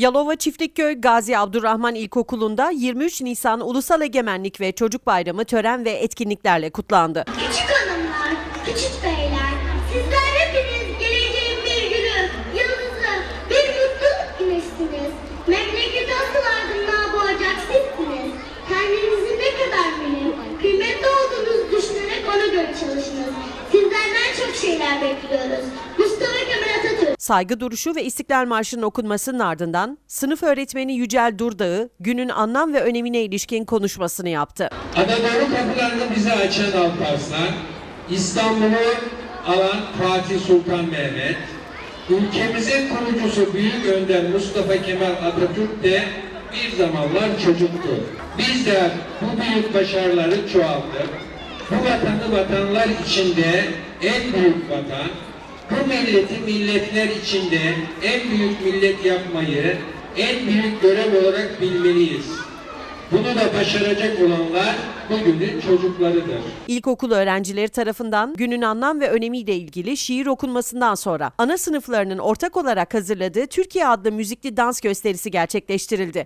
Yalova Çiftlikköy Gazi Abdurrahman İlkokulu'nda 23 Nisan Ulusal Egemenlik ve Çocuk Bayramı tören ve etkinliklerle kutlandı. Küçük hanımlar, küçük beyler, sizler hepiniz geleceğin bir gülü, yıldızı, bir mutluluk güneşsiniz. Memleketi asıl aydınlığa boğacak sizsiniz. Kendinizi ne kadar bilin, kıymetli olduğunuzu düşünerek ona göre çalışınız. Sizlerden çok şeyler bekliyoruz. Mustafa. Saygı duruşu ve İstiklal Marşı'nın okunmasının ardından sınıf öğretmeni Yücel Durdağ'ı günün anlam ve önemine ilişkin konuşmasını yaptı. Anadolu kapılarını bize açan Alparslan, İstanbul'u alan Fatih Sultan Mehmet, ülkemizin kurucusu Büyük Önder Mustafa Kemal Atatürk de bir zamanlar çocuktu. Biz de bu büyük başarıları çoğalttık. Bu vatanı vatanlar içinde en büyük vatan, bu milleti milletler içinde en büyük millet yapmayı en büyük görev olarak bilmeliyiz. Bunu da başaracak olanlar bugünün çocuklarıdır. İlkokul öğrencileri tarafından günün anlam ve önemiyle ilgili şiir okunmasından sonra ana sınıflarının ortak olarak hazırladığı Türkiye adlı müzikli dans gösterisi gerçekleştirildi.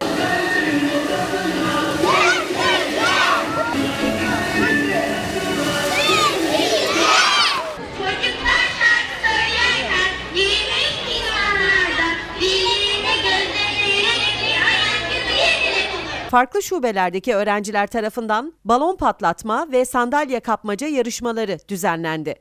Farklı şubelerdeki öğrenciler tarafından balon patlatma ve sandalye kapmaca yarışmaları düzenlendi.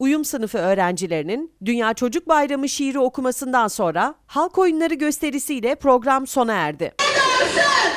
Uyum sınıfı öğrencilerinin Dünya Çocuk Bayramı şiiri okumasından sonra halk oyunları gösterisiyle program sona erdi. Olsun!